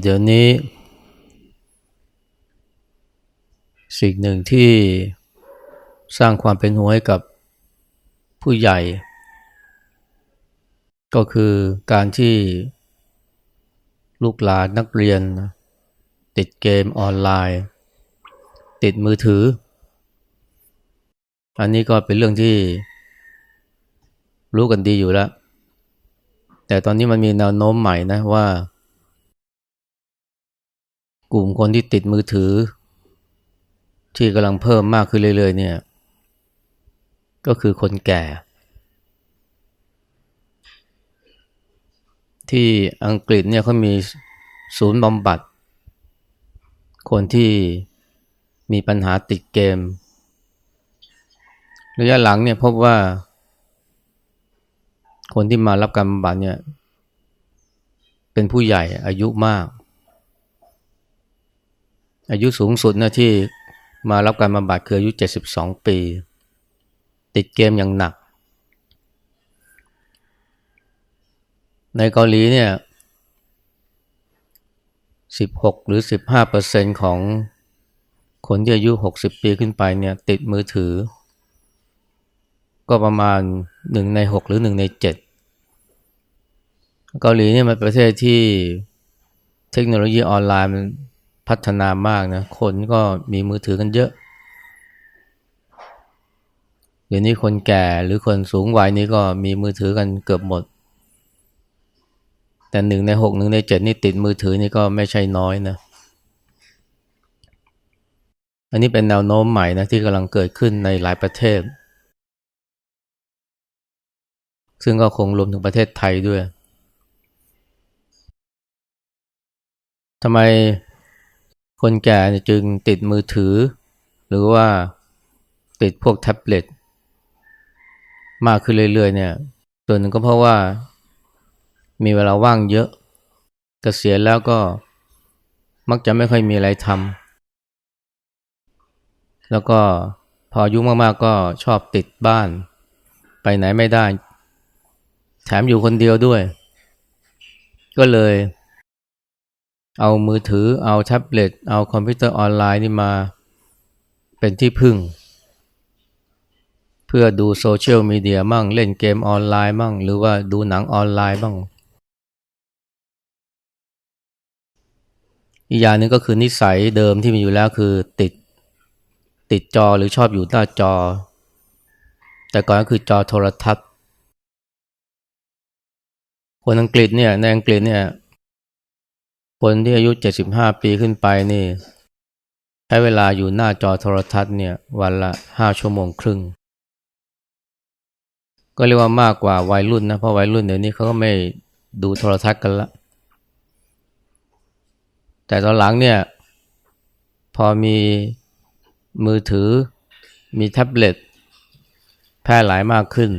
เดี๋ยวนี้ สิ่งหนึ่งที่สร้างความเป็นห่วงให้กับผู้ใหญ่ ก็คือการที่ลูกหลานนักเรียน ติดเกมออนไลน์ ติดมือถือ อันนี้ก็เป็นเรื่องที่รู้กันดีอยู่แล้ว แต่ตอนนี้มันมีแนวโน้มใหม่นะว่า กลุ่มคนที่ติดมือถือ ที่กำลังเพิ่มมากขึ้นเรื่อยๆ เนี่ย ก็คือคนแก่ ที่อังกฤษเนี่ยเขามีศูนย์บำบัด คนที่มีปัญหาติดเกม ระยะหลังเนี่ยพบว่า คนที่มารับการบำบัดเนี่ย เป็นผู้ใหญ่อายุมาก อายุสูงสุดนะที่มารับการบำบัดคืออายุ 72 ปี ติดเกมอย่างหนัก ในเกาหลีเนี่ย 16 หรือ 15เปอร์เซ็นของคนที่อายุ 60 ปีขึ้นไปเนี่ยติดมือถือ ก็ประมาณ 1 ใน 6 หรือ 1 ใน 7 เกาหลีเนี่ยมันเป็นประเทศที่เทคโนโลยีออนไลน์มัน พัฒนามากนะคนก็มีมือถือกันเยอะ เดี๋ยวนี้คนแก่หรือคนสูงวัยนี้ก็มีมือถือกันเกือบหมด แต่หนึ่งในหกหนึ่งในเจ็ดนี่ติดมือถือนี่ก็ไม่ใช่น้อยนะอันนี้เป็นแนวโน้มใหม่นะที่กำลังเกิดขึ้นในหลายประเทศ ซึ่งก็คงรวมถึงประเทศไทยด้วยทำไม คนแก่จึงติดมือถือ หรือว่าติดพวกแท็บเล็ตมากขึ้นเรื่อยๆเนี่ยส่วนหนึ่งก็เพราะว่ามีเวลาว่างเยอะกเกษียณแล้วก็มักจะไม่ค่อยมีอะไรทำแล้วก็พออายุมากๆก็ชอบติดบ้าน ไปไหนไม่ได้ แถมอยู่คนเดียวด้วย ก็เลย เอามือถือเอาแท็บเล็ตเอาคอมพิวเตอร์ออนไลน์นี่มาเป็นที่พึ่ง เพื่อดูโซเชียลมีเดียมั่งเล่นเกมออนไลน์มั่ง หรือว่าดูหนังออนไลน์บ้าง อีกอย่างหนึ่งก็คือนิสัยเดิมที่มีอยู่แล้วคือติดติดจอหรือชอบอยู่หน้าจอ แต่ก่อนก็คือจอโทรทัศน์คนอังกฤษเนี่ยในอังกฤษเนี่ย คนที่อายุ 75 ปีขึ้นไปนี่ ใช้เวลาอยู่หน้าจอโทรทัศน์เนี่ยวันละ 5 ชั่วโมงครึ่ง ก็เรียกว่ามากกว่าวัยรุ่นนะ เพราะวัยรุ่นเดี๋ยวนี้เขาก็ไม่ดูโทรทัศน์กันละ แต่ตอนหลังเนี่ย พอมีมือถือมีแท็บเล็ตแพร่หลายมากขึ้น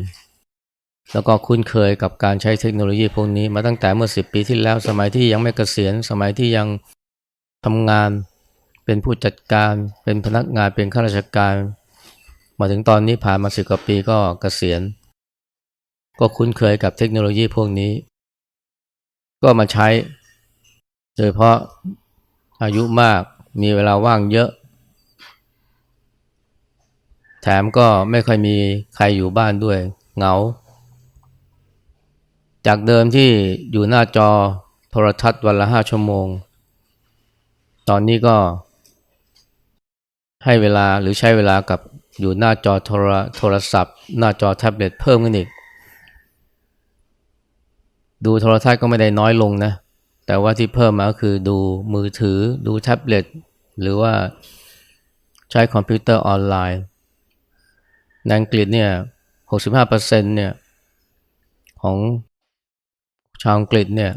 แล้วก็คุ้นเคยกับการใช้เทคโนโลยีพวกนี้มาตั้งแต่เมื่อสิปีที่แล้วสมัยที่ยังไม่เกษียณ สมัยที่ยังทำงาน เป็นผู้จัดการ เป็นพนักงานเป็นข้าราชการ มาถึงตอนนี้ผ่านมาสิบกว่าปีก็เกษียณ ก็คุ้นเคยกับเทคโนโลยีพวกนี้ ก็มาใช้ โดยเพราะอายุมากมีเวลาว่างเยอะ แถมก็ไม่ค่อยมีใครอยู่บ้านด้วยเหงา จากเดิมที่อยู่หน้าจอโทรทัศน์วันละห้าชั่วโมง ตอนนี้ก็ให้เวลาหรือใช้เวลากับอยู่หน้าจอโทรโทรศัพท์ หน้าจอแท็บเล็ตเพิ่มขึ้นอีก ดูโทรทัศน์ก็ไม่ได้น้อยลงนะ แต่ว่าที่เพิ่มมาก็คือดูมือถือ ดูแท็บเล็ต หรือว่าใช้คอมพิวเตอร์ออนไลน์ในอังกฤษเนี่ย 65%เนี่ยของ ชาวอังกฤษเนี่ย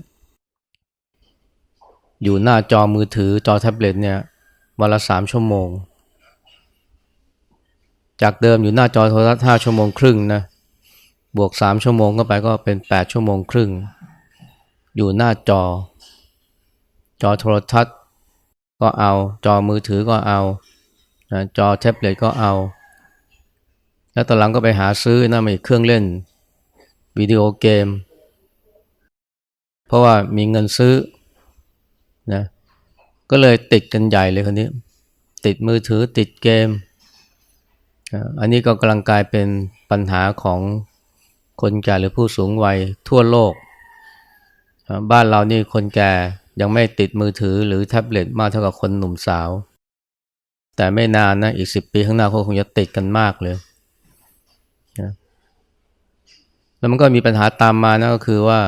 อยู่หน้าจอมือถือจอแท็บเล็ตเนี่ยวันละสามชั่วโมง จากเดิมอยู่หน้าจอโทรทัศน์ห้าชั่วโมงครึ่งนะบวกสามชั่วโมงก็ไปก็เป็นแปดชั่วโมงครึ่ง อยู่หน้าจอ จอโทรทัศน์ก็เอา จอมือถือก็เอาจอแท็บเล็ตก็เอา แล้วตอนหลังก็ไปหาซื้อนะมีเครื่องเล่นวิดีโอเกม เพราะว่ามีเงินซื้อนะก็เลยติดกันใหญ่เลยคนนี้ ติดมือถือติดเกม อันนี้ก็กำลังกลายเป็นปัญหาของคนแก่หรือผู้สูงวัยทั่วโลก บ้านเรานี่คนแก่ยังไม่ติดมือถือหรือแท็บเล็ตมากเท่ากับคนหนุ่มสาว แต่ไม่นานนะอีกสิบปีข้างหน้าเขาคงจะติดกันมากเลยนะแล้วมันก็มีปัญหาตามมานะก็คือว่า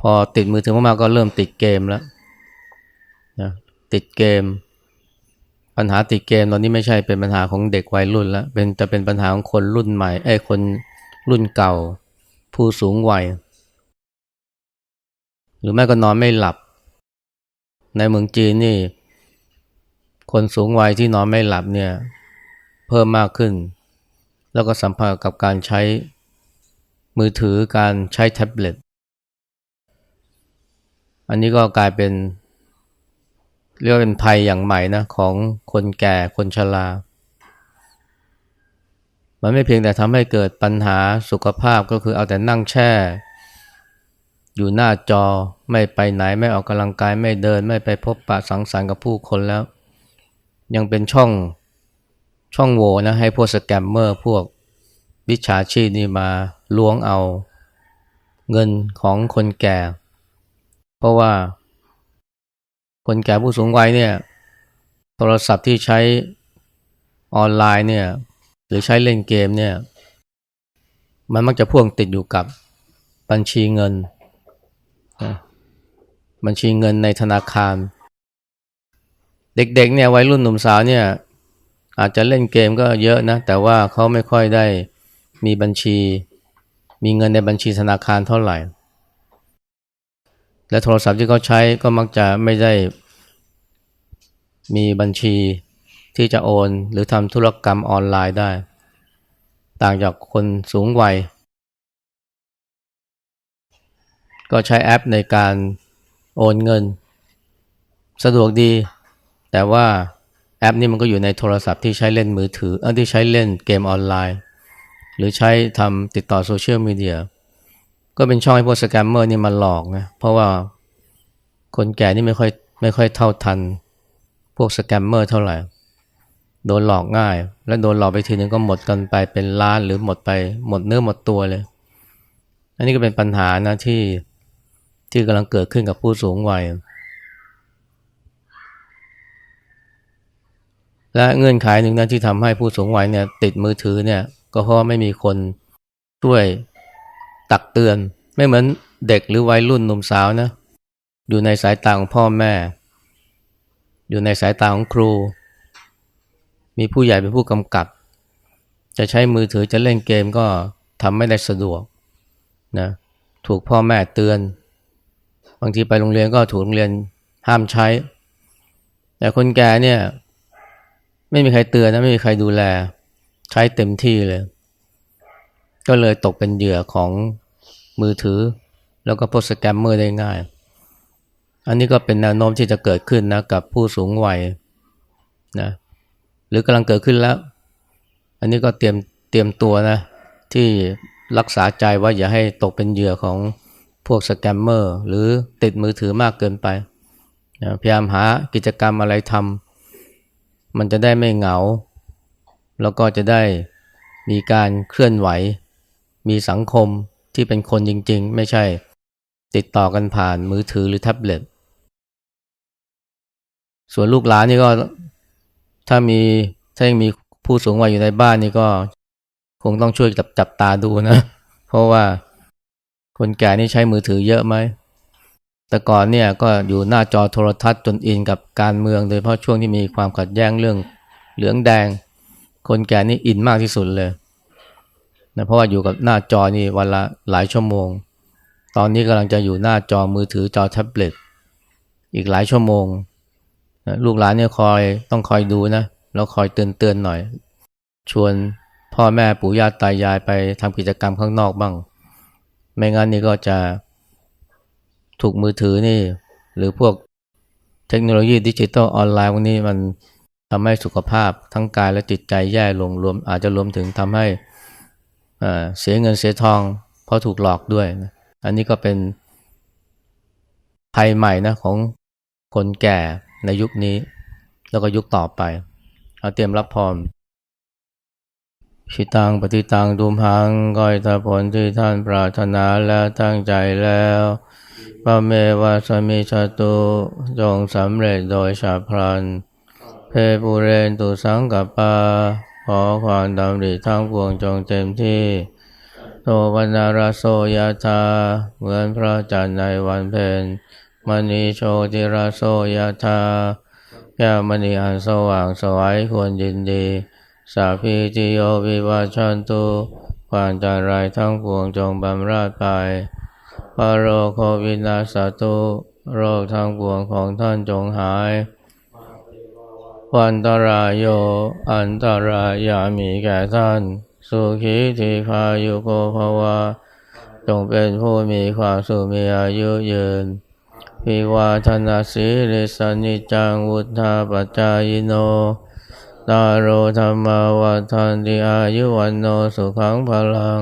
พอติดมือถือมากๆก็เริ่มติดเกมแล้วนะติดเกม ปัญหาติดเกมตอนนี้ไม่ใช่เป็นปัญหาของเด็กวัยรุ่นแล้วเป็นจะเป็นปัญหาของคนรุ่นใหม่ไอ้คนรุ่นเก่า ผู้สูงวัย หรือแม่ก็นอนไม่หลับ ในเมืองจีนนี่ คนสูงวัยที่นอนไม่หลับเนี่ย เพิ่มมากขึ้น แล้วก็สัมผัสกับการใช้มือถือการใช้แท็บเล็ต อันนี้ก็กลายเป็น เรียกว่าเป็นภัยอย่างใหม่นะของคนแก่คนชรา มันไม่เพียงแต่ทำให้เกิดปัญหาสุขภาพก็คือเอาแต่นั่งแช่ อยู่หน้าจอไม่ไปไหนไม่ออกกำลังกายไม่เดิน ไม่ไปพบปะสังสรรค์กับผู้คนแล้ว ยังเป็นช่องช่องโหว่นะให้พวกสแกมเมอร์พวกวิชาชีพนี่มาล้วงเอาเงินของคนแก่ เพราะว่า คนแก่ผู้สูงวัยเนี่ย โทรศัพท์ที่ใช้ออนไลน์เนี่ย หรือใช้เล่นเกมเนี่ย มันมักจะพ่วงติดอยู่กับบัญชีเงิน บัญชีเงินในธนาคาร เด็กๆเนี่ยวัยรุ่นหนุ่มสาวเนี่ย อาจจะเล่นเกมก็เยอะนะ แต่ว่าเขาไม่ค่อยได้มีบัญชี มีเงินในบัญชีธนาคารเท่าไหร่ และโทรศัพท์ที่เขาใช้ก็มักจะไม่ได้มีบัญชีที่จะโอน หรือทำธุรกรรมออนไลน์ได้ ต่างจากคนสูงวัย ก็ใช้แอปในการโอนเงิน สะดวกดี แต่ว่าแอปนี้มันก็อยู่ในโทรศัพท์ที่ใช้เล่นมือถือเออที่ใช้เล่นเกมออนไลน์ หรือใช้ทำติดต่อโซเชียลมีเดีย ก็เป็นช่องให้พวกสแกมเมอร์นี่มาหลอกนะเพราะว่าคนแก่นี่ไม่ค่อยไม่ค่อยเท่าทัน พวกสแกมเมอร์เท่าไหร่ โดนหลอกง่าย และโดนหลอกไปทีนึงก็หมดกันไปเป็นล้านหรือหมดไปหมดเนื้อหมดตัวเลย อันนี้ก็เป็นปัญหานะที่ที่กำลังเกิดขึ้นกับผู้สูงวัย และเงื่อนไขหนึ่งนะที่ทำให้ผู้สูงวัยเนี่ยติดมือถือเนี่ยก็เพราะไม่มีคนช่วย ตักเตือน ไม่เหมือนเด็กหรือวัยรุ่นหนุ่มสาวนะ อยู่ในสายตาของพ่อแม่ อยู่ในสายตาของครู มีผู้ใหญ่เป็นผู้กำกับ จะใช้มือถือจะเล่นเกมก็ทำไม่ได้สะดวกนะถูกพ่อแม่เตือน บางทีไปโรงเรียนก็ถูกโรงเรียนห้ามใช้ แต่คนแก่เนี่ย ไม่มีใครเตือนนะไม่มีใครดูแล ใช้เต็มที่เลย ก็เลยตกเป็นเหยื่อของมือถือ แล้วก็พวกสแกมเมอร์ได้ง่าย อันนี้ก็เป็นแนวโน้มที่จะเกิดขึ้นนะกับผู้สูงวัยนะหรือกำลังเกิดขึ้นแล้ว อันนี้ก็เตรียมเตรียมตัวนะที่รักษาใจว่าอย่าให้ตกเป็นเหยื่อของพวกสแกมเมอร์หรือติดมือถือมากเกินไปนะพยายามหากิจกรรมอะไรทำมันจะได้ไม่เหงา แล้วก็จะได้มีการเคลื่อนไหว มีสังคมที่เป็นคนจริง ๆ ไม่ใช่ ติดต่อกันผ่านมือถือหรือแท็บเล็ตส่วนลูกหลานนี่ก็ถ้ามีถ้ายังมีผู้สูงวัยอยู่ในบ้านนี่ก็คงต้องช่วยจับจับตาดูนะ เพราะว่าคนแก่นี่ใช้มือถือเยอะไหม แต่ก่อนเนี่ยก็อยู่หน้าจอโทรทัศน์จนอินกับการเมือง โดยเฉพาะช่วงที่มีความขัดแย้งเรื่องเหลืองแดง คนแก่นี่อินมากที่สุดเลย นะเพราะว่าอยู่กับหน้าจอนี่วันละหลายชั่วโมง ตอนนี้กำลังจะอยู่หน้าจอมือถือจอแท็บเล็ตอีกหลายชั่วโมงนะลูกหลานเนี่ยคอยต้องคอยดูนะแล้วคอยเตือนเตือนหน่อย ชวนพ่อแม่ปู่ย่าตายายไปทำกิจกรรมข้างนอกบ้าง ไม่งั้นนี่ก็จะถูกมือถือนี่ หรือพวกเทคโนโลยีดิจิตอลออนไลน์พวกนี้มันทำให้สุขภาพทั้งกายและจิตใจแย่ลงรวมอาจจะรวมถึงทำให้ เสียเงินเสียทอง เพราะถูกหลอกด้วยนะอันนี้ก็เป็นภัยใหม่นะของคนแก่ในยุคนี้ แล้วก็ยุคต่อไป เอาเตรียมรับพรชิตังปฏิตังดุมหังก้อยตาผลที่ท่านปรารถนาแล้วตั้งใจแล้วพระเมวาสมิชตุจงสำเร็จโดยฉับพลันเพปูเรนตุสังกปปา ขอความดำริทั้งปวงจงเต็มที่โตวันาราโสยธาเหมือนพระจันทร์ในวันเพ็ญมณีโชติราโสยธาแก้วมณีอันสว่างสวัยควรยินดี สาพีติโยวิวัชชันตุความจันไรายทั้งปวงจงบำราดไปพระโรโควินาสตุโรคทั้งปวงของท่านจงหาย วันตรายโยอันตรายามีแก่ท่าน สุขีทีคายุโกภวะจงเป็นผู้มีความสุขมีอายุยืนพิวาธนาสีริสนิจังวุธาปจายโนตาโรธรรมาวัฏันติอายุวันโนสุขังพลัง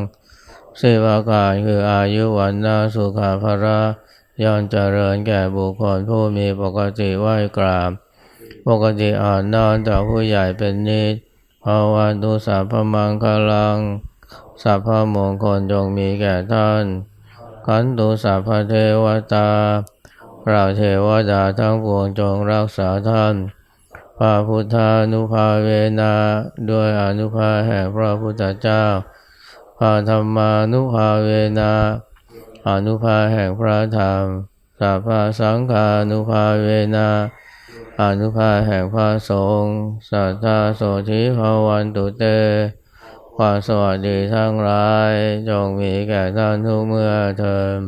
สิวากายคืออายุวันนาสุขาภระย่อมเจริญแก่บุคคลผู้มีปกติไหวกราบ ปกติอ่อนนอนต่อผู้ใหญ่เป็นนิดภาวันตุสัพมังคลังสัพพมงคลจงมีแก่ท่าน ขันตุสัพพเทวตาพระเทวดาทั้งปวงจงรักษาท่านพระพุทธานุภาเวนะด้วยอนุภาแห่งพระพุทธเจ้าพระธรรมานุภาเวนะอนุภาแห่งพระธรรมสัพพสังฆานุภาเวนะ อนุภาแห่งพระสงฆ์สัทธาโสธิภาวันตุเต ความสวัสดีทั้งหลาย จงมีแก่ท่านทุกเมื่อเทอม